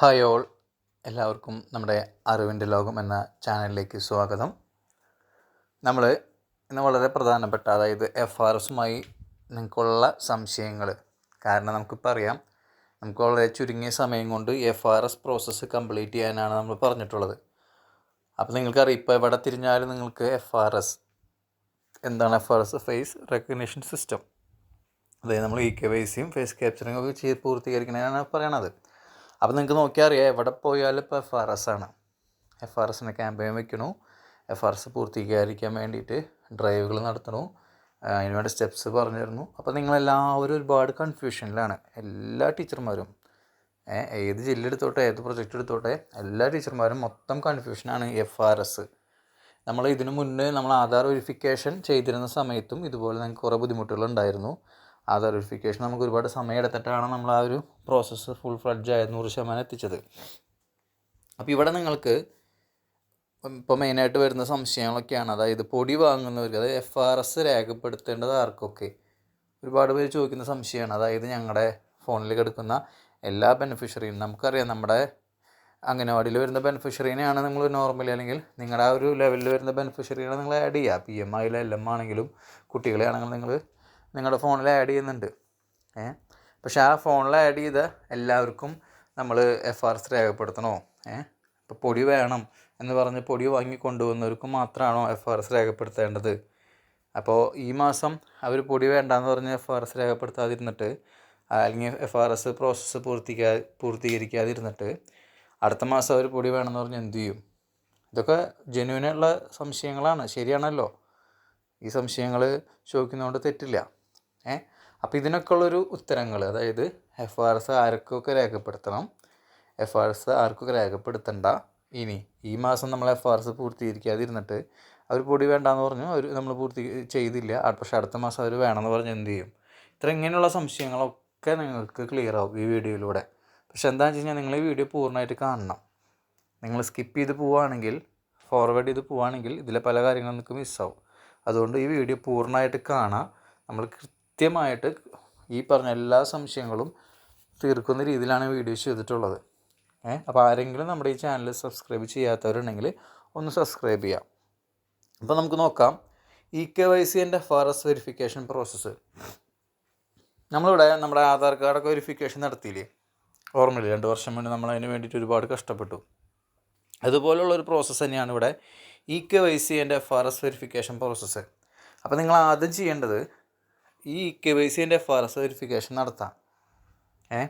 Hi all. എല്ലാവർക്കും നമ്മുടെ അറിവിന്റെ ലോകം എന്ന ചാനലിലേക്ക് സ്വാഗതം. നമ്മൾ ഇന്ന് വളരെ പ്രധാനപ്പെട്ട അതായത് എഫ് ആർ എസുമായി നിങ്ങൾക്കുള്ള സംശയങ്ങൾ കാരണം നമുക്കിപ്പോൾ അറിയാം നമുക്ക് വളരെ ചുരുങ്ങിയ സമയം കൊണ്ട് F R S process complete ചെയ്യാനാണ് നമ്മൾ പറഞ്ഞിട്ടുള്ളത്. അപ്പോൾ നിങ്ങൾക്കറിയാം ഇപ്പോൾ എവിടെ തിരിഞ്ഞാലും നിങ്ങൾക്ക് എഫ് ആർ എസ് എന്താണ് F R S face recognition system അതായത് നമ്മൾ ഇ കെ വൈ സിയും ഫേസ് ക്യാപ്ചറിങ്ങും ഒക്കെ ചെയ്ത് പൂർത്തീകരിക്കണമെന്നാണ് പറയണത്. അപ്പോൾ നിങ്ങൾക്ക് നോക്കിയാൽ അറിയാം എവിടെ പോയാലും ഇപ്പോൾ എഫ് ആർ എസ് ആണ്. എഫ് ആർ എസിനെ ക്യാമ്പയിൻ വെക്കണു. എഫ് ആർ എസ് പൂർത്തീകരിക്കാൻ വേണ്ടിയിട്ട് ഡ്രൈവുകൾ നടത്തണു. അതിനുവേണ്ട അതിന് വേണ്ട സ്റ്റെപ്സ് പറഞ്ഞു തരുന്നു അപ്പോൾ നിങ്ങളെല്ലാവരും ഒരുപാട് കൺഫ്യൂഷനിലാണ് എല്ലാ ടീച്ചർമാരും ഏത് ജില്ല എടുത്തോട്ടെ ഏത് പ്രൊജക്റ്റ് എടുത്തോട്ടെ എല്ലാ ടീച്ചർമാരും മൊത്തം കൺഫ്യൂഷനാണ് എഫ് ആർ എസ് നമ്മൾ ഇതിനു മുന്നേ നമ്മൾ ആധാർ വെരിഫിക്കേഷൻ ചെയ്തിരുന്ന സമയത്തും ഇതുപോലെ നമുക്ക് കുറേ ബുദ്ധിമുട്ടുകൾ ഉണ്ടായിരുന്നു. ആധാർ സർട്ടിഫിക്കേഷൻ നമുക്ക് ഒരുപാട് സമയം എടുത്തിട്ടാണ് നമ്മൾ ആ ഒരു പ്രോസസ്സ് ഫുൾ ഫ്ലഡ്ജ് ആയത് നൂറ് ശതമാനം എത്തിച്ചത്. അപ്പോൾ ഇവിടെ നിങ്ങൾക്ക് ഇപ്പോൾ മെയിനായിട്ട് വരുന്ന സംശയങ്ങളൊക്കെയാണ്. അതായത് പൊടി വാങ്ങുന്നവർക്ക് അതായത് എഫ് ആർ എസ് രേഖപ്പെടുത്തേണ്ടത് ആർക്കൊക്കെ? ഒരുപാട് പേര് ചോദിക്കുന്ന സംശയമാണ്. അതായത് ഞങ്ങളുടെ ഫോണിൽ കിടക്കുന്ന എല്ലാ ബെനിഫിഷ്യറിയും നമുക്കറിയാം നമ്മുടെ അംഗനവാടിയിൽ വരുന്ന ബെനിഫിഷ്യറീനെയാണ് നിങ്ങൾ നോർമലി അല്ലെങ്കിൽ നിങ്ങളുടെ ആ ഒരു ലെവലിൽ വരുന്ന ബെനിഫിഷ്യറിയാണ് നിങ്ങൾ ആഡ് ചെയ്യുക. പി എം ആയാലും എൽ എം ആണെങ്കിലും കുട്ടികളെ ആണെങ്കിലും നിങ്ങൾ നിങ്ങളുടെ ഫോണിൽ ആഡ് ചെയ്യുന്നുണ്ട്. ഏ? പക്ഷേ ആ ഫോണിൽ ആഡ് ചെയ്ത എല്ലാവർക്കും നമ്മൾ എഫ് ആർ എസ് രേഖപ്പെടുത്തണോ? ഏ? ഇപ്പോൾ പൊടി വേണം എന്ന് പറഞ്ഞ് പൊടി വാങ്ങി കൊണ്ടുവന്നവർക്ക് മാത്രമാണോ എഫ് ആർ എസ് രേഖപ്പെടുത്തേണ്ടത്? അപ്പോൾ ഈ മാസം അവർ പൊടി വേണ്ടാന്ന് പറഞ്ഞ് എഫ് ആർ എസ് രേഖപ്പെടുത്താതിരുന്നിട്ട് അല്ലെങ്കിൽ എഫ് ആർ എസ് പ്രോസസ്സ് പൂർത്തിക്കാ പൂർത്തീകരിക്കാതിരുന്നിട്ട് അടുത്ത മാസം അവർ പൊടി വേണമെന്ന് പറഞ്ഞ് എന്തു ചെയ്യും? ഇതൊക്കെ ജെന്യൂനുള്ള സംശയങ്ങളാണ്. ശരിയാണല്ലോ. ഈ സംശയങ്ങൾ ചോദിക്കുന്നതുകൊണ്ട് തെറ്റില്ല. അപ്പോൾ ഇതിനൊക്കെ ഉള്ളൊരു ഉത്തരങ്ങൾ അതായത് എഫ് ആർ എസ് ആർക്കൊക്കെ രേഖപ്പെടുത്തണം എഫ് ആർ എസ് ആർക്കൊക്കെ രേഖപ്പെടുത്തണ്ട ഇനി ഈ മാസം നമ്മൾ എഫ് ആർ എസ് പൂർത്തീകരിക്കാതിരുന്നിട്ട് അവർ പൊടി വേണ്ടാന്ന് പറഞ്ഞു അവർ നമ്മൾ പൂർത്തി ചെയ്തില്ല പക്ഷെ അടുത്ത മാസം അവർ വേണമെന്ന് പറഞ്ഞ് എന്ത് ചെയ്യും? ഇത്ര ഇങ്ങനെയുള്ള സംശയങ്ങളൊക്കെ നിങ്ങൾക്ക് ക്ലിയർ ആവും ഈ വീഡിയോയിലൂടെ. പക്ഷെ എന്താണെന്ന് വെച്ച് കഴിഞ്ഞാൽ നിങ്ങൾ ഈ വീഡിയോ പൂർണമായിട്ട് കാണണം. നിങ്ങൾ സ്കിപ്പ് ചെയ്ത് പോവുകയാണെങ്കിൽ ഫോർവേഡ് ചെയ്ത് പോവുകയാണെങ്കിൽ ഇതിലെ പല കാര്യങ്ങളും നിങ്ങൾക്ക് മിസ്സാവും അതുകൊണ്ട് ഈ വീഡിയോ പൂർണമായിട്ട് കാണാം. നമ്മൾ കൃത്യമായിട്ട് ഈ പറഞ്ഞ എല്ലാ സംശയങ്ങളും തീർക്കുന്ന രീതിയിലാണ് വീഡിയോ ചെയ്തിട്ടുള്ളത്. ഏഹ് അപ്പോൾ ആരെങ്കിലും നമ്മുടെ ഈ ചാനൽ സബ്സ്ക്രൈബ് ചെയ്യാത്തവരുണ്ടെങ്കിൽ ഒന്ന് സബ്സ്ക്രൈബ് ചെയ്യാം. അപ്പോൾ നമുക്ക് നോക്കാം. ഇ കെ വൈ സി എന്റെ F R S verification process നമ്മളിവിടെ നമ്മുടെ ആധാർ കാർഡൊക്കെ വെരിഫിക്കേഷൻ നടത്തിയില്ലേ? ഓർമ്മയില്ല? രണ്ട് വർഷം മുന്നേ നമ്മൾ അതിന് വേണ്ടിയിട്ട് ഒരുപാട് കഷ്ടപ്പെട്ടു. അതുപോലുള്ളൊരു പ്രോസസ്സ് തന്നെയാണ് ഇവിടെ ഇ കെ വൈ സി എന്റെ F R S verification process അപ്പോൾ നിങ്ങൾ ആദ്യം ചെയ്യേണ്ടത് ഈ കെ വൈ സിന്റെ എസ് വെരിഫിക്കേഷൻ നടത്താം. ഏ?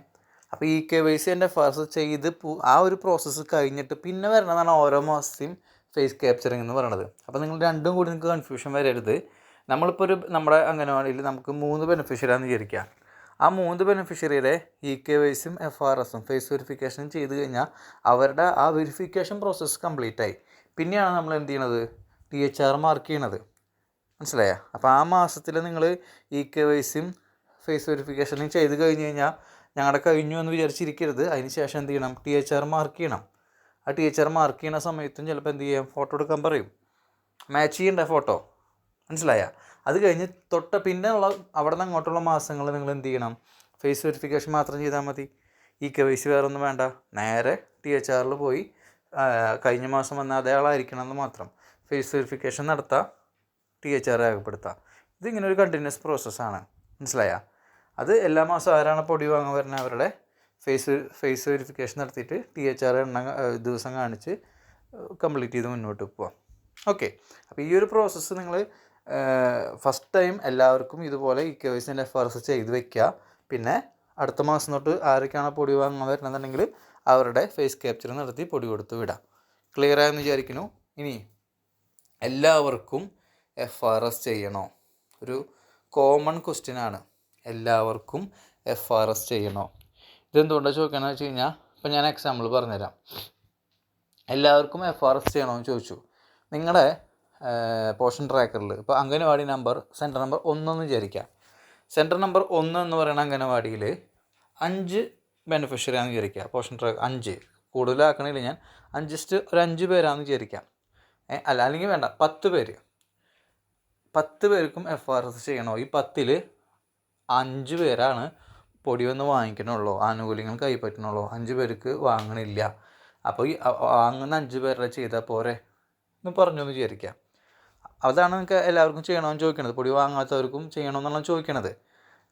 അപ്പോൾ ഇ കെ വൈ സി എന്റെ എഫ് ആർ എസ് ചെയ്ത് ആ ഒരു പ്രോസസ്സ് കഴിഞ്ഞിട്ട് പിന്നെ വരണതാണ് ഓരോ മാസത്തെയും ഫേസ് ക്യാപ്ചറിങ് എന്ന് പറയുന്നത് അപ്പോൾ നിങ്ങൾ രണ്ടും കൂടി നിങ്ങൾക്ക് കൺഫ്യൂഷൻ വരരുത്. നമ്മളിപ്പോൾ ഒരു നമ്മുടെ അംഗനവാടിയിൽ നമുക്ക് മൂന്ന് ബെനിഫിഷ്യറിയാന്ന് വിചാരിക്കുക. ആ മൂന്ന് ബെനിഫിഷ്യറിയുടെ ഇ കെ വൈസും എഫ് ആർ എസും ഫേസ് വെരിഫിക്കേഷനും ചെയ്ത് കഴിഞ്ഞാൽ അവരുടെ ആ വെരിഫിക്കേഷൻ പ്രോസസ്സ് കംപ്ലീറ്റ് ആയി. പിന്നെയാണ് നമ്മൾ എന്ത് ചെയ്യണത്? ടി എച്ച് ആർ മാർക്ക് ചെയ്യണത്. മനസ്സിലായോ? അപ്പോൾ ആ മാസത്തിൽ നിങ്ങൾ ഇ കെ വൈസും ഫേസ് വെരിഫിക്കേഷനും ചെയ്ത് കഴിഞ്ഞ് കഴിഞ്ഞാൽ ഞങ്ങളുടെ കഴിഞ്ഞു എന്ന് വിചാരിച്ചിരിക്കരുത്. അതിന് ശേഷം എന്ത് ചെയ്യണം? ടി എച്ച് ആർ മാർക്ക് ചെയ്യണം. ആ ടി എച്ച് ആർ മാർക്ക് ചെയ്യണ സമയത്തും ചിലപ്പോൾ എന്ത് ചെയ്യാം? ഫോട്ടോ എടുക്കാൻ പറയും. മാച്ച് ചെയ്യണ്ട ഫോട്ടോ? മനസ്സിലായ? അത് കഴിഞ്ഞ് തൊട്ട് പിന്നെ ഉള്ള അവിടെ നിന്ന് അങ്ങോട്ടുള്ള മാസങ്ങൾ നിങ്ങൾ എന്ത് ചെയ്യണം? ഫേസ് വെരിഫിക്കേഷൻ മാത്രം ചെയ്താൽ മതി. ഈ കെ വൈ വേറെ ഒന്നും വേണ്ട. നേരെ ടി എച്ച് ആറിൽ പോയി കഴിഞ്ഞ മാസം വന്ന അതേ ആളായിരിക്കണം എന്ന് മാത്രം. ഫേസ് വെരിഫിക്കേഷൻ നടത്താം. ടി എച്ച് ആർ രേഖപ്പെടുത്താം. ഇതിങ്ങനെ ഒരു കണ്ടിന്യൂസ് പ്രോസസ്സാണ് മനസ്സിലായ? അത് എല്ലാ മാസവും ആരാണ് പൊടി വാങ്ങാൻ വരുന്നത് അവരുടെ ഫേസ് ഫേസ് വെരിഫിക്കേഷൻ നടത്തിയിട്ട് ടി എച്ച് ആർ എണ്ണ ദിവസം കാണിച്ച് കംപ്ലീറ്റ് ചെയ്ത് മുന്നോട്ട് പോവാം ഓക്കെ അപ്പോൾ ഈ ഒരു പ്രോസസ്സ് നിങ്ങൾ ഫസ്റ്റ് ടൈം എല്ലാവർക്കും ഇതുപോലെ ഈ കെ വൈ സിന്റെ എഫ് ആർ എസ് ചെയ്ത് വെക്കുക. പിന്നെ അടുത്ത മാസം തൊട്ട് ആരൊക്കെയാണ് പൊടി വാങ്ങാൻ വരുന്നതെന്നുണ്ടെങ്കിൽ അവരുടെ ഫേസ് ക്യാപ്ചർ നടത്തി പൊടി കൊടുത്ത് വിടാം. ക്ലിയർ ആയെന്ന് വിചാരിക്കുന്നു? ഇനി എല്ലാവർക്കും എഫ് ആർ എസ് ചെയ്യണോ? ഒരു കോമൺ ക്വസ്റ്റ്യൻ ആണ്. എല്ലാവർക്കും എഫ് ആർ എസ് ചെയ്യണോ? ഇതെന്തുകൊണ്ടാണ് ചോദിക്കണമെന്ന് വെച്ച് കഴിഞ്ഞാൽ ഇപ്പം ഞാൻ എക്സാമ്പിൾ പറഞ്ഞുതരാം. എല്ലാവർക്കും എഫ് ആർ എസ് ചെയ്യണമെന്ന് ചോദിച്ചു. നിങ്ങളുടെ പോഷൻ ട്രാക്കറിൽ ഇപ്പോൾ അംഗനവാടി നമ്പർ സെന്റർ നമ്പർ ഒന്നെന്ന് വിചാരിക്കാം. സെന്റർ നമ്പർ ഒന്ന് എന്ന് പറയുന്ന അംഗനവാടിയിൽ അഞ്ച് ബെനിഫിഷ്യറി ആണെന്ന് വിചാരിക്കുക പോഷൻ ട്രാക്ക് അഞ്ച്. കൂടുതലാക്കണമെങ്കിൽ ഞാൻ. അഞ്ച് ഒരു അഞ്ച് പേരാണെന്ന് വിചാരിക്കാം. അല്ല അല്ലെങ്കിൽ വേണ്ട പത്ത് പേര്. പത്ത് പേർക്കും എഫ് ആർ എസ് ചെയ്യണോ? ഈ പത്തിൽ അഞ്ച് പേരാണ് പൊടി വന്ന് വാങ്ങിക്കണുള്ളൂ. ആനുകൂല്യങ്ങൾ കൈപ്പറ്റണുള്ളൂ അഞ്ച് പേർക്ക് വാങ്ങണില്ല. അപ്പോൾ ഈ വാങ്ങുന്ന അഞ്ച് പേരുടെ ചെയ്താൽ പോരെ എന്ന് പറഞ്ഞു എന്ന് വിചാരിക്കാം. അതാണ് നിങ്ങൾക്ക് എല്ലാവർക്കും ചെയ്യണമെന്ന് ചോദിക്കണത്. പൊടി വാങ്ങാത്തവർക്കും ചെയ്യണമെന്നുള്ള ചോദിക്കണത്.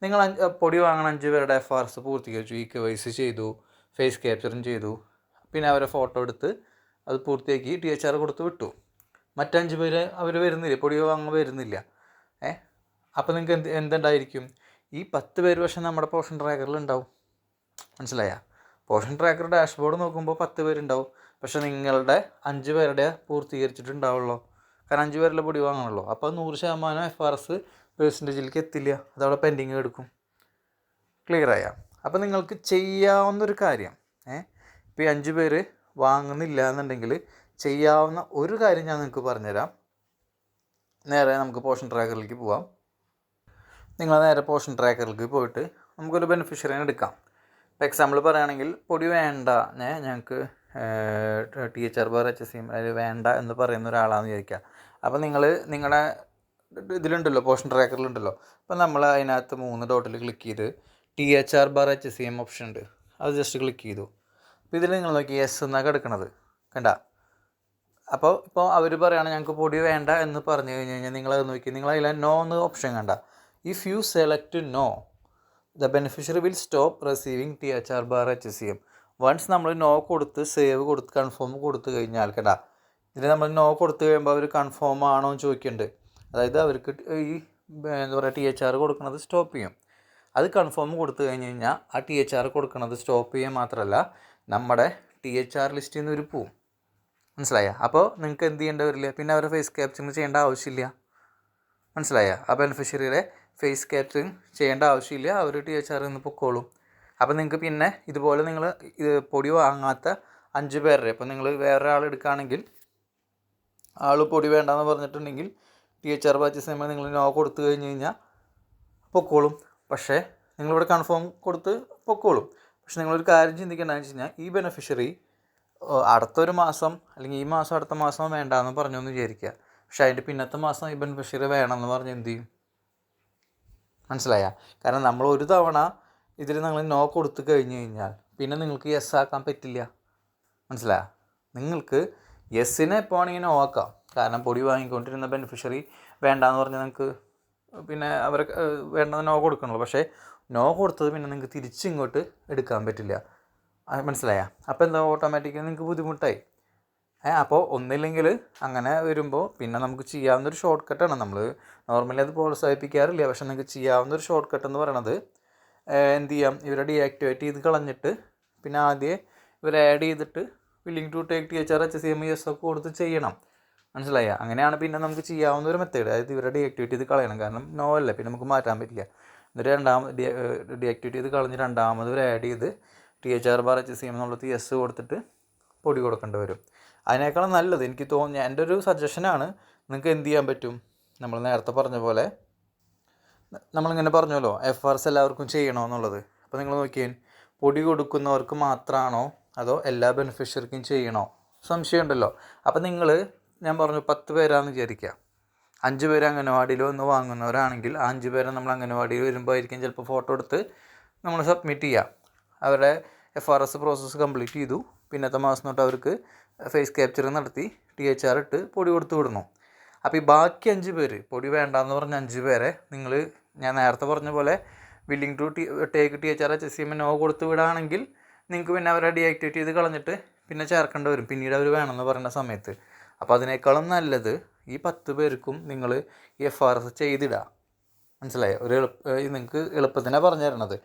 നിങ്ങൾ പൊടി വാങ്ങണ അഞ്ച് പേരുടെ എഫ് ആർ എസ് പൂർത്തീകരിച്ചു. ഇ കെ വൈസ് ചെയ്തു ഫേസ് ക്യാപ്ചറും ചെയ്തു. പിന്നെ അവരെ ഫോട്ടോ എടുത്ത് അത് പൂർത്തിയാക്കി ടി എച്ച് ആർ കൊടുത്ത് വിട്ടു. മറ്റഞ്ച് പേര് അവർ വരുന്നില്ല പൊടി വാങ്ങാൻ വരുന്നില്ല. ഏ? അപ്പോൾ നിങ്ങൾക്ക് എന്ത് എന്തുണ്ടായിരിക്കും? ഈ പത്ത് പേര് പക്ഷേ നമ്മുടെ പോഷൻ ട്രാക്കറിൽ ഉണ്ടാവും. മനസ്സിലായ? പോഷൻ ട്രാക്കർ ഡാഷ്ബോർഡ് നോക്കുമ്പോൾ പത്ത് പേരുണ്ടാവും. പക്ഷേ നിങ്ങളുടെ അഞ്ച് പേരുടെ പൂർത്തീകരിച്ചിട്ടുണ്ടാവുള്ളൂ. കാരണം അഞ്ച് പേരുടെ പൊടി വാങ്ങണമല്ലോ അപ്പോൾ നൂറ് ശതമാനം എഫ് ആർ എസ് പേഴ്സന്റേജിലേക്ക് എത്തില്ല. അതവിടെ പെൻഡിങ് എടുക്കും. ക്ലിയർ ആയ? അപ്പോൾ നിങ്ങൾക്ക് ചെയ്യാവുന്നൊരു കാര്യം. ഏ? ഇപ്പോൾ ഈ അഞ്ച് പേര് വാങ്ങുന്നില്ല എന്നുണ്ടെങ്കിൽ ചെയ്യാവുന്ന ഒരു കാര്യം ഞാൻ നിങ്ങൾക്ക് പറഞ്ഞുതരാം. നേരെ നമുക്ക് പോഷൻ ട്രാക്കറിലേക്ക് പോവാം. നിങ്ങൾ നേരെ പോഷൻ ട്രാക്കറിലേക്ക് പോയിട്ട് നമുക്കൊരു ബെനിഫിഷ്യറിനെ എടുക്കാം. ഇപ്പോൾ എക്സാമ്പിൾ പറയുകയാണെങ്കിൽ പൊടി വേണ്ട ഞങ്ങൾക്ക് T H R bar H S സിയും അതിൽ വേണ്ട എന്ന് പറയുന്ന ഒരാളാണെന്ന് വിചാരിക്കുക അപ്പോൾ നിങ്ങൾ നിങ്ങളുടെ ഇതിലുണ്ടല്ലോ പോഷൻ ട്രാക്കറിലുണ്ടല്ലോ അപ്പോൾ നമ്മൾ അതിനകത്ത് മൂന്ന് ഡോട്ടിൽ ക്ലിക്ക് ചെയ്ത് T H R bar H C M option ഉണ്ട്. അത് ജസ്റ്റ് ക്ലിക്ക് ചെയ്തു. അപ്പോൾ ഇതിൽ നിങ്ങൾ നോക്കി എസ് എന്നാണ് കിടക്കണത്. കണ്ട? അപ്പോൾ ഇപ്പോൾ അവർ പറയുകയാണ് ഞങ്ങൾക്ക് പൊടി വേണ്ട എന്ന് പറഞ്ഞു കഴിഞ്ഞ് കഴിഞ്ഞാൽ നിങ്ങളത് നോക്കി. നിങ്ങൾ അതിൽ നോ എന്ന് ഓപ്ഷൻ കണ്ട. If you select no the beneficiary will stop receiving T H R bar H C M once നമ്മൾ നോ കൊടുത്ത് സേവ് കൊടുത്ത് കൺഫേം കൊടുത്തു കഴിഞ്ഞാൽ കേട്ടാ ഇതിന് നമ്മൾ നോ കൊടുത്തു കഴിയുമ്പോൾ അവർ കൺഫേം ആണോ എന്ന് ചോദിക്കുന്നുണ്ട് അതായത് അവർക്ക് ഈ എന്താ പറയുക ടി എച്ച് ആർ കൊടുക്കുന്നത് സ്റ്റോപ്പ് ചെയ്യും. അത് കൺഫേം കൊടുത്തു കഴിഞ്ഞ് കഴിഞ്ഞാൽ ആ ടി എച്ച് ആർ കൊടുക്കുന്നത് സ്റ്റോപ്പ് ചെയ്യുക മാത്രമല്ല നമ്മുടെ ടി എച്ച് ആർ ലിസ്റ്റിൽ നിന്ന് ഒരു പോവും. മനസ്സിലായ? അപ്പോൾ നിങ്ങൾക്ക് എന്ത് ചെയ്യേണ്ടി വരില്ല? പിന്നെ അവരുടെ ഫേസ് ക്യാപ്ചറിങ് ചെയ്യേണ്ട ആവശ്യമില്ല. മനസ്സിലായ? ആ ബെനിഫിഷ്യറിയുടെ ഫേസ് ക്യാപ്ചറിങ് ചെയ്യേണ്ട ആവശ്യമില്ല. അവർ ടി എച്ച് ആറിൽ നിന്ന് പൊക്കോളും. അപ്പോൾ നിങ്ങൾക്ക് പിന്നെ ഇതുപോലെ നിങ്ങൾ ഇത് പൊടി വാങ്ങാത്ത അഞ്ച് പേരുടെ ഇപ്പോൾ നിങ്ങൾ വേറെ ആൾ എടുക്കുകയാണെങ്കിൽ ആൾ പൊടി വേണ്ടെന്ന് പറഞ്ഞിട്ടുണ്ടെങ്കിൽ ടി എച്ച് ആർ ബാച്ച് സമയം നിങ്ങൾ നോ കൊടുത്തു കഴിഞ്ഞ് കഴിഞ്ഞാൽ പൊക്കോളും. പക്ഷേ നിങ്ങളിവിടെ കൺഫേം കൊടുത്ത് പൊക്കോളും. പക്ഷെ നിങ്ങളൊരു കാര്യം ചിന്തിക്കേണ്ടതെന്ന് വെച്ച് കഴിഞ്ഞാൽ ഈ ബെനിഫിഷ്യറി അടുത്തൊരു മാസം അല്ലെങ്കിൽ ഈ മാസം അടുത്ത മാസം വേണ്ടാന്ന് പറഞ്ഞു എന്ന് വിചാരിക്കുക. പക്ഷെ അതിന്റെ പിന്നത്തെ മാസം ഇബൻ ബഷീർ വേണം വേണമെന്ന് പറഞ്ഞ് എന്ത് ചെയ്യും? മനസ്സിലായ? കാരണം നമ്മൾ ഒരു തവണ ഇതിൽ നിങ്ങൾ നോ കൊടുത്തു കഴിഞ്ഞു കഴിഞ്ഞാൽ പിന്നെ നിങ്ങൾക്ക് യെസ് ആക്കാൻ പറ്റില്ല. മനസ്സിലായ? നിങ്ങൾക്ക് യെസ്സിനെ എപ്പോൾ ആണെങ്കിൽ നോ ആക്കാം. കാരണം പൊടി വാങ്ങിക്കൊണ്ടിരുന്ന ബെനിഫിഷ്യറി വേണ്ടാന്ന് പറഞ്ഞാൽ നിങ്ങൾക്ക് പിന്നെ അവരെ വേണ്ടെന്ന് നോ കൊടുക്കണല്ലോ പക്ഷേ നോ കൊടുത്തത് പിന്നെ നിങ്ങൾക്ക് തിരിച്ചിങ്ങോട്ട് എടുക്കാൻ പറ്റില്ല. മനസ്സിലായ. അപ്പോൾ എന്താ ഓട്ടോമാറ്റിക്കലി നിങ്ങൾക്ക് ബുദ്ധിമുട്ടായി? അപ്പോൾ ഒന്നില്ലെങ്കിൽ അങ്ങനെ വരുമ്പോൾ പിന്നെ നമുക്ക് ചെയ്യാവുന്നൊരു ഷോർട്ട് കട്ടാണ് നമ്മൾ നോർമലി അത് പ്രോത്സാഹിപ്പിക്കാറില്ല. പക്ഷെ നിങ്ങൾക്ക് ചെയ്യാവുന്നൊരു ഷോർട്ട് കട്ട് എന്ന് പറയണത് എന്ത് ചെയ്യാം? ഇവരെ ഡീആക്ടിവേറ്റ് ചെയ്ത് കളഞ്ഞിട്ട് പിന്നെ ആദ്യം ഇവരെ ആഡ് ചെയ്തിട്ട് willing to take T H R H C M S ഒക്കെ കൊടുത്ത് ചെയ്യണം. മനസ്സിലായ? അങ്ങനെയാണ് പിന്നെ നമുക്ക് ചെയ്യാവുന്ന ഒരു മെത്തേഡ് അതായത് ഇവരെ ഡീആക്ടിവേറ്റ് ചെയ്ത് കളയണം. കാരണം നോ അല്ലേ? പിന്നെ നമുക്ക് മാറ്റാൻ പറ്റില്ല. എന്നിട്ട് രണ്ടാമത് ഡീആക്ടിവേറ്റ് ചെയ്ത് കളഞ്ഞ് രണ്ടാമത് ഇവർ ആഡ് ചെയ്ത് T H R bar H C M എന്നുള്ളത് എസ് കൊടുത്തിട്ട് പൊടി കൊടുക്കേണ്ടി വരും. അതിനേക്കാളും നല്ലത് എനിക്ക് തോന്നി എന്റെ ഒരു സജഷനാണ് നിങ്ങൾക്ക് എന്ത് ചെയ്യാൻ പറ്റും? നമ്മൾ നേരത്തെ പറഞ്ഞ പോലെ നമ്മളിങ്ങനെ പറഞ്ഞല്ലോ എഫ് ആർ എസ് എല്ലാവർക്കും ചെയ്യണോ എന്നുള്ളത്. അപ്പോൾ നിങ്ങൾ നോക്കിയേ പൊടി കൊടുക്കുന്നവർക്ക് മാത്രമാണോ അതോ എല്ലാ ബെനിഫിഷ്യറിക്കും ചെയ്യണോ? സംശയമുണ്ടല്ലോ അപ്പോൾ നിങ്ങൾ ഞാൻ പറഞ്ഞു പത്ത് പേരാണെന്ന് വിചാരിക്കുക. അഞ്ച് പേര് അംഗനവാടിയിൽ വന്ന് വാങ്ങുന്നവരാണെങ്കിൽ ആ അഞ്ച് പേരെ നമ്മൾ അംഗനവാടിയിൽ വരുമ്പോൾ ആയിരിക്കും ചിലപ്പോൾ ഫോട്ടോ എടുത്ത് നമ്മൾ സബ്മിറ്റ് ചെയ്യുക. അവരുടെ F R S process complete ചെയ്തു. പിന്നത്തെ മാസം തൊട്ട് അവർക്ക് ഫേസ് ക്യാപ്ചർ നടത്തി ടി എച്ച് ആർ ഇട്ട് പൊടി കൊടുത്തു വിടണം അപ്പോൾ ഈ ബാക്കി അഞ്ച് പേര് പൊടി വേണ്ടാന്ന് പറഞ്ഞ അഞ്ച് പേരെ നിങ്ങൾ ഞാൻ നേരത്തെ പറഞ്ഞ പോലെ willing to T take T H R H C M no കൊടുത്ത് വിടുകയാണെങ്കിൽ നിങ്ങൾക്ക് പിന്നെ അവരെ ഡീആക്ടിവേറ്റ് ചെയ്ത് കളഞ്ഞിട്ട് പിന്നെ ചേർക്കേണ്ടി വരും. പിന്നീട് അവർ വേണമെന്ന് പറയുന്ന സമയത്ത്. അപ്പോൾ അതിനേക്കാളും നല്ലത് ഈ പത്ത് പേർക്കും നിങ്ങൾ ഈ എഫ് ആർ എസ് ചെയ്തിടുക മനസ്സിലായോ? ഒരു എളുപ്പ നിങ്ങൾക്ക് എളുപ്പത്തിനാണ് പറഞ്ഞു തരണത്.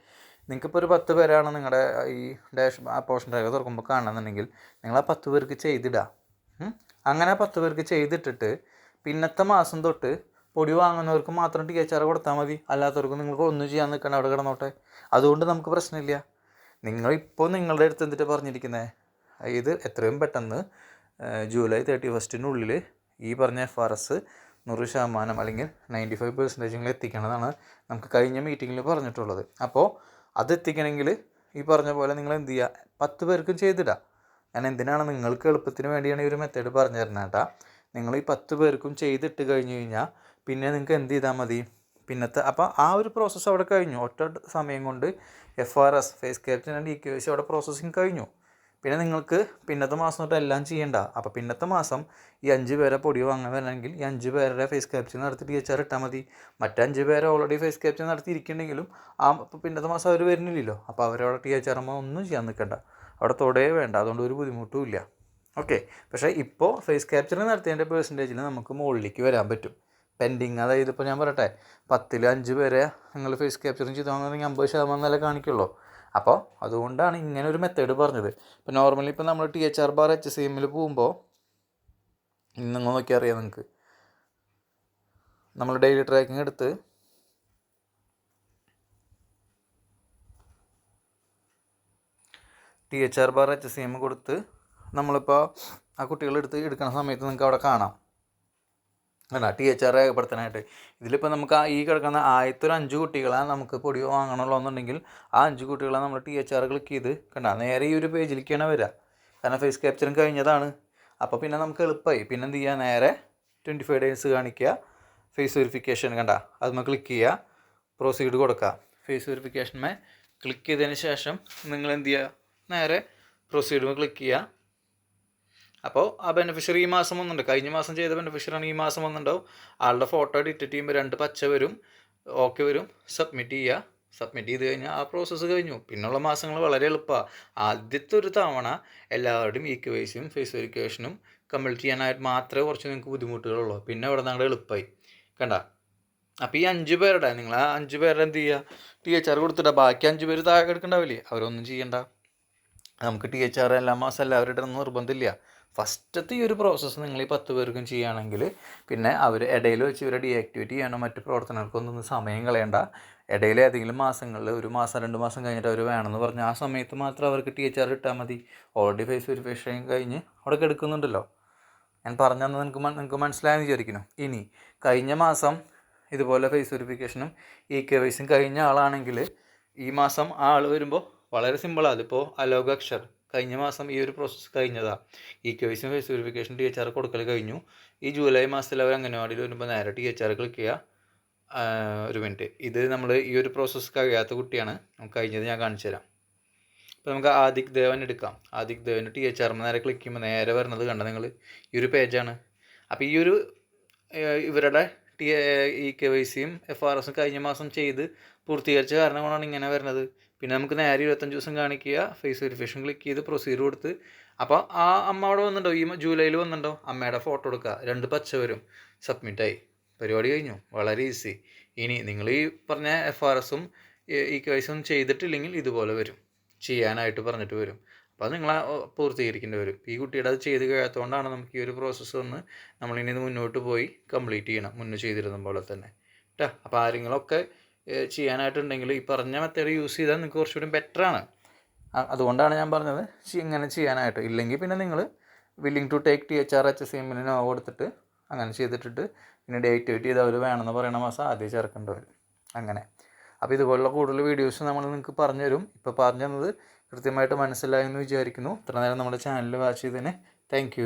നിങ്ങൾക്കിപ്പോൾ ഒരു പത്ത് പേരാണ് നിങ്ങളുടെ ഈ ഡാഷ് ആ പോർഷൻ ഡ്രൈവ് തുറക്കുമ്പോൾ കാണുന്നുണ്ടെങ്കിൽ നിങ്ങൾ ആ പത്ത് പേർക്ക് ചെയ്തിടുക. അങ്ങനെ പത്ത് പേർക്ക് ചെയ്തിട്ടിട്ട് പിന്നത്തെ മാസം തൊട്ട് പൊടി വാങ്ങുന്നവർക്ക് മാത്രം ടി എച്ച് ആർ കൊടുത്താൽ മതി. അല്ലാത്തവർക്ക് നിങ്ങൾക്ക് ഒന്നും ചെയ്യാൻ നിൽക്കണം അവിടെ കിടന്നോട്ടെ. അതുകൊണ്ട് നമുക്ക് പ്രശ്നമില്ല. നിങ്ങളിപ്പോൾ നിങ്ങളുടെ അടുത്ത് എന്തിട്ട് പറഞ്ഞിരിക്കുന്നത് ഇത് എത്രയും പെട്ടെന്ന് ജൂലൈ തേർട്ടി ഫസ്റ്റിനുള്ളിൽ ഈ പറഞ്ഞ എഫ് ആർ എസ് നൂറ് ശതമാനം അല്ലെങ്കിൽ നയന്റി ഫൈവ് പെർസെന്റേജ് എത്തിക്കണമെന്നാണ് നമുക്ക് കഴിഞ്ഞ മീറ്റിങ്ങിൽ പറഞ്ഞിട്ടുള്ളത്. അപ്പോൾ അത് എത്തിക്കണമെങ്കിൽ ഈ പറഞ്ഞ പോലെ നിങ്ങൾ എന്ത് ചെയ്യുക? പത്ത് പേർക്കും ചെയ്തിടുക ഞാൻ എന്തിനാണ് നിങ്ങൾക്ക് എളുപ്പത്തിന് വേണ്ടിയാണ് ഈ ഒരു മെത്തേഡ് പറഞ്ഞു തരുന്നത് കേട്ടാ നിങ്ങൾ ഈ പത്ത് പേർക്കും ചെയ്തിട്ട് കഴിഞ്ഞു കഴിഞ്ഞാൽ പിന്നെ നിങ്ങൾക്ക് എന്ത് ചെയ്താൽ മതി? പിന്നത്തെ അപ്പോൾ ആ ഒരു പ്രോസസ്സ് അവിടെ കഴിഞ്ഞു. ഒറ്റ സമയം കൊണ്ട് F R S face capture and E അവിടെ പ്രോസസ്സിങ് കഴിഞ്ഞു. പിന്നെ നിങ്ങൾക്ക് പിന്നത്തെ മാസം തൊട്ട് എല്ലാം ചെയ്യണ്ട. അപ്പോൾ പിന്നത്തെ മാസം ഈ അഞ്ച് പേരെ പൊടി വാങ്ങാൻ വരണമെങ്കിൽ ഈ അഞ്ച് പേരുടെ ഫേസ് ക്യാപ്ചർ നടത്തി ടി എച്ച് ആർ ഇട്ടാൽ മതി മറ്റഞ്ച് പേരെ ഓൾറെഡി ഫേസ് ക്യാപ്ചർ നടത്തിയിരിക്കുന്നുണ്ടെങ്കിലും ആ പിന്നത്തെ മാസം അവർ വരുന്നില്ലല്ലോ. അപ്പോൾ അവരോട് ടി എച്ച് ആർ ഒന്നും ചെയ്യാൻ നിൽക്കണ്ട. അവിടെ തൊടേ വേണ്ട. അതുകൊണ്ട് ഒരു ബുദ്ധിമുട്ടും ഇല്ല. ഓക്കെ പക്ഷേ ഇപ്പോൾ ഫേസ് ക്യാപ്ചർ നടത്തിയതിന്റെ പേഴ്സന്റേജിൽ നമുക്ക് മുകളിലേക്ക് വരാൻ പറ്റും. പെൻഡിങ് അതായത് ഇപ്പോൾ ഞാൻ പറയട്ടെ പത്തിൽ അഞ്ച് പേരെ നിങ്ങൾ ഫേസ് ക്യാപ്ചറിങ് ചെയ്താൽ അമ്പത് ശതമാനം നല്ല കാണിക്കുള്ളൂ. അപ്പോൾ അതുകൊണ്ടാണ് ഇങ്ങനെ ഒരു മെത്തേഡ് പറഞ്ഞത്. ഇപ്പോൾ നോർമലി ഇപ്പോൾ നമ്മൾ T H R bar H C എമ്മിൽ പോകുമ്പോൾ നിങ്ങൾ നോക്കിയാൽ അറിയാം നിങ്ങൾക്ക് നമ്മൾ ഡെയിലി ട്രാക്കിംഗ് എടുത്ത് T H R bar H C M കൊടുത്ത് നമ്മളിപ്പോൾ ആ കുട്ടികളെടുത്ത് എടുക്കുന്ന സമയത്ത് നിങ്ങൾക്ക് അവിടെ കാണാം. അല്ല ടി എച്ച് ആർ രേഖപ്പെടുത്താനായിട്ട്. ഇതിലിപ്പോൾ നമുക്ക് ആ ഈ കിടക്കുന്ന ആദ്യത്തെ ഒരു അഞ്ച് കുട്ടികളെ നമുക്ക് പൊടി വാങ്ങണമല്ലോ എന്നുണ്ടെങ്കിൽ ആ അഞ്ച് കുട്ടികളെ നമ്മൾ ടി എച്ച് ആർ ക്ലിക്ക് ചെയ്ത് കണ്ട നേരെ ഈ ഒരു പേജിലേക്കാണ് വരിക. കാരണം ഫേസ് ക്യാപ്ചറും കഴിഞ്ഞതാണ്. അപ്പോൾ പിന്നെ നമുക്ക് എളുപ്പമായി പിന്നെ എന്ത് ചെയ്യുക നേരെ ട്വന്റി ഫൈവ് ഡേയ്സ് കാണിക്കുക. ഫേസ് വെരിഫിക്കേഷൻ കണ്ട? നമ്മൾ ക്ലിക്ക് ചെയ്യുക. പ്രൊസീഡ് കൊടുക്കുക. ഫേസ് വെരിഫിക്കേഷൻ വെരിഫിക്കേഷനുമേ ക്ലിക്ക് ചെയ്തതിന് ശേഷം നിങ്ങൾ എന്ത് ചെയ്യുക? നേരെ പ്രൊസീഡ് ക്ലിക്ക് ചെയ്യുക. അപ്പോൾ ആ ബെനിഫിഷ്യറി ഈ മാസം വന്നിട്ടുണ്ട്. കഴിഞ്ഞ മാസം ചെയ്ത ബെനിഫിഷ്യറാണ് ഈ മാസം വന്നിട്ടുണ്ടാവും. ആളുടെ ഫോട്ടോ എഡിറ്റ് ചെയ്യുമ്പോൾ രണ്ട് പച്ച വരും. ഓക്കെ വരും. സബ്മിറ്റ് ചെയ്യുക. സബ്മിറ്റ് ചെയ്ത് കഴിഞ്ഞാൽ ആ പ്രോസസ്സ് കഴിഞ്ഞു. പിന്നുള്ള മാസങ്ങൾ വളരെ എളുപ്പമാണ് ആദ്യത്തെ ഒരു തവണ എല്ലാവരുടെയും ഈ വൈസും ഫേസ് വെരിഫിക്കേഷനും കംപ്ലീറ്റ് ചെയ്യാനായിട്ട് മാത്രമേ കുറച്ച് നിങ്ങൾക്ക് ബുദ്ധിമുട്ടുകളുള്ളൂ. പിന്നെ അവിടെ നിങ്ങളുടെ എളുപ്പമായി കണ്ട? അപ്പോൾ ഈ അഞ്ച് പേരുടെ നിങ്ങൾ ആ അഞ്ച് പേരുടെ എന്ത് ചെയ്യുക? ടി എച്ച് ആർ കൊടുത്തിട്ട്. ബാക്കി അഞ്ച് പേര് താഴെ എടുക്കണ്ടാവില്ലേ അവരൊന്നും ചെയ്യണ്ട. നമുക്ക് ടി എച്ച് ആർ എല്ലാ മാസം എല്ലാവരുടെ നിർബന്ധമില്ല ഫസ്റ്റത്തെ ഈ ഒരു പ്രോസസ്സ് നിങ്ങൾ ഈ പത്ത് പേർക്കും ചെയ്യുകയാണെങ്കിൽ പിന്നെ അവർ ഇടയിൽ വെച്ച് ഇവരെ ഡീആക്ടിവേറ്റ് ചെയ്യാനോ മറ്റ് പ്രവർത്തനങ്ങൾക്കൊന്നും സമയം കളയണ്ട. ഇടയിൽ ഏതെങ്കിലും മാസങ്ങളിൽ ഒരു മാസം രണ്ട് മാസം കഴിഞ്ഞിട്ട് അവർ വേണമെന്ന് പറഞ്ഞാൽ ആ സമയത്ത് മാത്രം അവർക്ക് ടി എച്ച് ആർ ഇട്ടാൽ മതി. ഓൾറെഡി ഫേസ് വെരിഫിക്കേഷൻ കഴിഞ്ഞ് അവിടെ കിടക്കുന്നുണ്ടല്ലോ ഞാൻ പറഞ്ഞതെന്ന് നിങ്ങൾക്ക് നിങ്ങൾക്ക് മനസ്സിലായെന്ന് വിചാരിക്കുന്നു. ഇനി കഴിഞ്ഞ മാസം ഇതുപോലെ ഫേസ് വെരിഫിക്കേഷനും ഇ കെ വൈസും കഴിഞ്ഞ ആളാണെങ്കിൽ ഈ മാസം ആ ആൾ വരുമ്പോൾ വളരെ സിമ്പിളാണ് അതിപ്പോൾ അലോക് അക്ഷർ. കഴിഞ്ഞ മാസം ഈ ഒരു പ്രോസസ്സ് കഴിഞ്ഞതാണ് E K വൈസും face verification T H R കൊടുക്കൽ കഴിഞ്ഞു. ഈ ജൂലൈ മാസത്തിൽ അവർ അംഗനവാടിയിൽ വരുമ്പോൾ നേരെ ടി എച്ച് ആർ ക്ലിക്ക് ചെയ്യുക ഒരു മിനിറ്റ്. ഇത് നമ്മൾ ഈ ഒരു പ്രോസസ്സ് കഴിയാത്ത കുട്ടിയാണ്. നമുക്ക് കഴിഞ്ഞത് ഞാൻ കാണിച്ചു തരാം. അപ്പോൾ നമുക്ക് ആദിക് ദേവൻ എടുക്കാം. Adhik Devan T H R നേരെ ക്ലിക്ക് ചെയ്യുമ്പോൾ നേരെ വരുന്നത് കണ്ട നിങ്ങൾ ഈ ഒരു പേജാണ് അപ്പോൾ ഈ ഒരു ഇവരുടെ ടി ഇ കെ വൈ സിയും എഫ് ആർ എസും കഴിഞ്ഞ മാസം ചെയ്ത് പൂർത്തീകരിച്ച കാരണം കൊണ്ടാണ് ഇങ്ങനെ വരുന്നത്. പിന്നെ നമുക്ക് നേരെ ഇരുപത്തഞ്ച് ദിവസം കാണിക്കുക. ഫേസ് വെരിഫിക്കേഷൻ ക്ലിക്ക് ചെയ്ത് പ്രൊസീജർ കൊടുത്ത്. അപ്പോൾ ആ അമ്മ അവിടെ വന്നിട്ടുണ്ടോ? ഈ ജൂലൈയിൽ വന്നിട്ടുണ്ടോ? അമ്മയുടെ ഫോട്ടോ എടുക്കുക. രണ്ട് പച്ച വരും സബ്മിറ്റായി പരിപാടി കഴിഞ്ഞു. വളരെ ഈസി ഇനി നിങ്ങൾ ഈ പറഞ്ഞ എഫ് ആർ എസും ഈ കേസും ചെയ്തിട്ടില്ലെങ്കിൽ ഇതുപോലെ വരും. ചെയ്യാനായിട്ട് പറഞ്ഞിട്ട് വരും. അപ്പോൾ അത് നിങ്ങൾ പൂർത്തീകരിക്കേണ്ടി വരും. ഈ കുട്ടിയുടെ അത് ചെയ്ത് കഴിയാത്തതുകൊണ്ടാണ് നമുക്ക് ഈ ഒരു പ്രോസസ്സ് വന്ന് നമ്മളിനി ഇത് മുന്നോട്ട് പോയി കംപ്ലീറ്റ് ചെയ്യണം. മുന്നേ ചെയ്തിരുന്ന പോലെ തന്നെ. കേട്ടോ അപ്പോൾ ആരെങ്കിലുമൊക്കെ ചെയ്യാനായിട്ടുണ്ടെങ്കിൽ ഈ പറഞ്ഞ മെത്തേഡ് യൂസ് ചെയ്താൽ നിങ്ങൾക്ക് കുറച്ചുകൂടി ബെറ്റർ ആണ്. അതുകൊണ്ടാണ് ഞാൻ പറഞ്ഞത് ഇങ്ങനെ ചെയ്യാനായിട്ട്. ഇല്ലെങ്കിൽ പിന്നെ നിങ്ങൾ willing to take T H R H S എമ്മിന് നോ കൊടുത്തിട്ട് അങ്ങനെ ചെയ്തിട്ടിട്ട് പിന്നെ ഡേറ്റ് ചെയ്ത് അവർ വേണമെന്ന് പറയുന്ന മാസം ആദ്യം ചേർക്കേണ്ടി വരും. അങ്ങനെ. അപ്പോൾ ഇതുപോലുള്ള കൂടുതൽ വീഡിയോസ് നമ്മൾ നിങ്ങൾക്ക് പറഞ്ഞു തരും ഇപ്പോൾ പറഞ്ഞു തന്നത് കൃത്യമായിട്ട് മനസ്സിലായെന്ന് വിചാരിക്കുന്നു. ഇത്ര നേരം നമ്മുടെ ചാനൽ വാച്ച് ചെയ്തതിന് താങ്ക്